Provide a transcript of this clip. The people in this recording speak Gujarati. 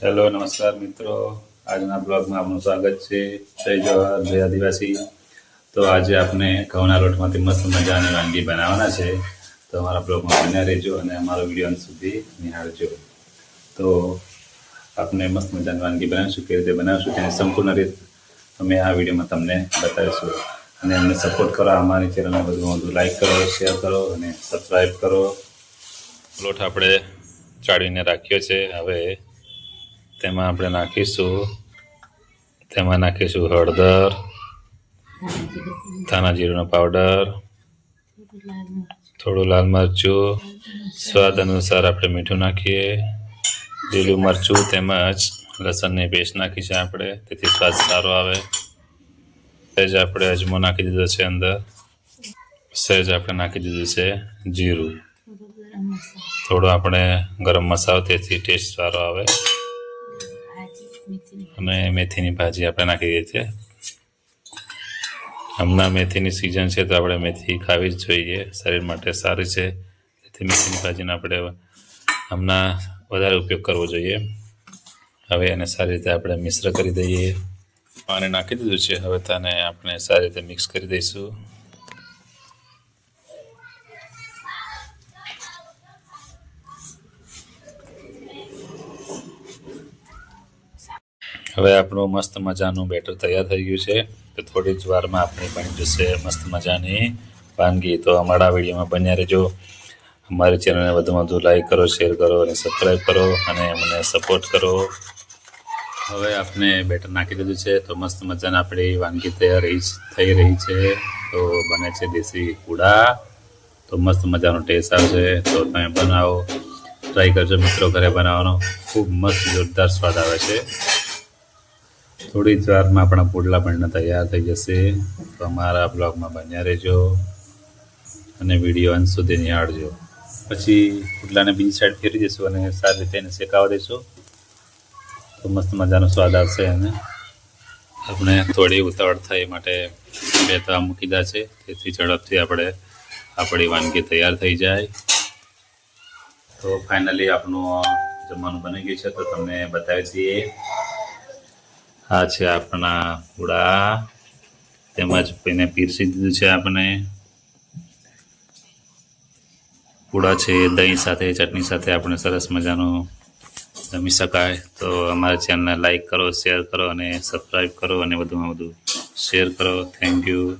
હેલો, નમસ્કાર મિત્રો. આજના બ્લોગમાં આપનું સ્વાગત છે. જય જવાહર, જય આદિવાસી. તો આજે આપણે ઘઉંના લોટમાંથી મસ્ત મજાની વાનગી બનાવવાના છે. તો અમારા બ્લોગમાં બન્યા રહેજો અને અમારો વીડિયો સુધી નિહાળજો. તો આપણે મસ્ત મજાની વાનગી બનાવીશું, કેવી રીતે બનાવીશું, તેની સંપૂર્ણ રીત અમે આ વિડીયોમાં તમને બતાવીશું. અને અમને સપોર્ટ કરો અમારી ચેનલને વધુ વધુ લાઇક કરો શેર કરો અને સબસ્ક્રાઈબ કરો. લોટ આપણે ચાળીને રાખ્યો છે. હવે તેમાં આપણે નાખીશું, તેમાં નાખીશું હળદર, ધાણા જીરુંનો પાવડર થોડું લાલ મરચું, સ્વાદ અનુસાર આપણે મીઠું નાખીએ, લીલું મરચું તેમજ લસણની પેસ્ટ નાખી છે આપણે, તેથી સ્વાદ સારો આવે. સહેજ આપણે અજમો નાખી દીધો છે અંદર. સહેજ આપણે નાખી દીધું છે જીરું. થોડો આપણે ગરમ મસાલો, તેથી ટેસ્ટ સારો આવે. અને મેથીની ભાજી આપણે નાખી દઈએ છીએ. હમણાં મેથીની સિઝન છે તો આપણે મેથી ખાવી જ જોઈએ. શરીર માટે સારી છે. તેથી મેથીની ભાજીનો આપણે હમણાં વધારે ઉપયોગ કરવો જોઈએ. હવે એને સારી રીતે આપણે મિશ્ર કરી દઈએ. પાણી નાખી દીધું છે. હવે તેને આપણે સારી રીતે મિક્સ કરી દઈશું. હવે આપણું મસ્ત મજાનું બેટર તૈયાર થઈ ગયું છે. તો થોડી જ વારમાં આપણી બની જશે મસ્ત મજાની વાનગી. તો અમારા વિડીયોમાં બન્યા રહેજો. અમારી ચેનલને વધુમાં વધુ લાઈક કરો શેર કરો અને સબસ્ક્રાઈબ કરો અને મને સપોર્ટ કરો. હવે આપણે બેટર નાખી દીધું છે. તો મસ્ત મજાની આપણી વાનગી તૈયાર થઈ રહી છે. તો બને છે દેશી કુડા. તો મસ્ત મજાનો ટેસ્ટ આવશે. તો તમે બનાવો. ટ્રાય કરજો મિત્રો, ઘરે બનાવવાનો. ખૂબ મસ્ત, જોરદાર સ્વાદ આવે છે. થોડી જ વારમાં આપણા પુડલા પણ તૈયાર થઈ જશે. તો અમારા બ્લોગમાં બન્યા રહેજો અને વીડિયો અંત સુધી નિહાળજો. પછી પુડલાને બીજી સાઈડ ફેરી દઈશું અને સારી રીતે એને શેકાવા દઈશું તો મસ્ત મજાનો સ્વાદ આવશે અને આપણે થોડી ઉતાવળ થઈ માટે બે તવા મૂકી દા છે. તેથી ઝડપથી આપણે આપણી વાનગી તૈયાર થઈ જાય. તો ફાઇનલી આપણું જમવાનું બની ગયું છે. તો તમને બતાવી દઈએ. આ છે આપણા પૂડા તેમજ એને પીરસી દીધું છે આપણે. પૂડા છે, દહીં સાથે, ચટણી સાથે આપણે સરસ મજાનું જમી શકાય. તો અમારા ચેનલને લાઈક કરો, શેર કરો અને સબસ્ક્રાઈબ કરો અને વધુમાં વધુ શેર કરો. Thank you.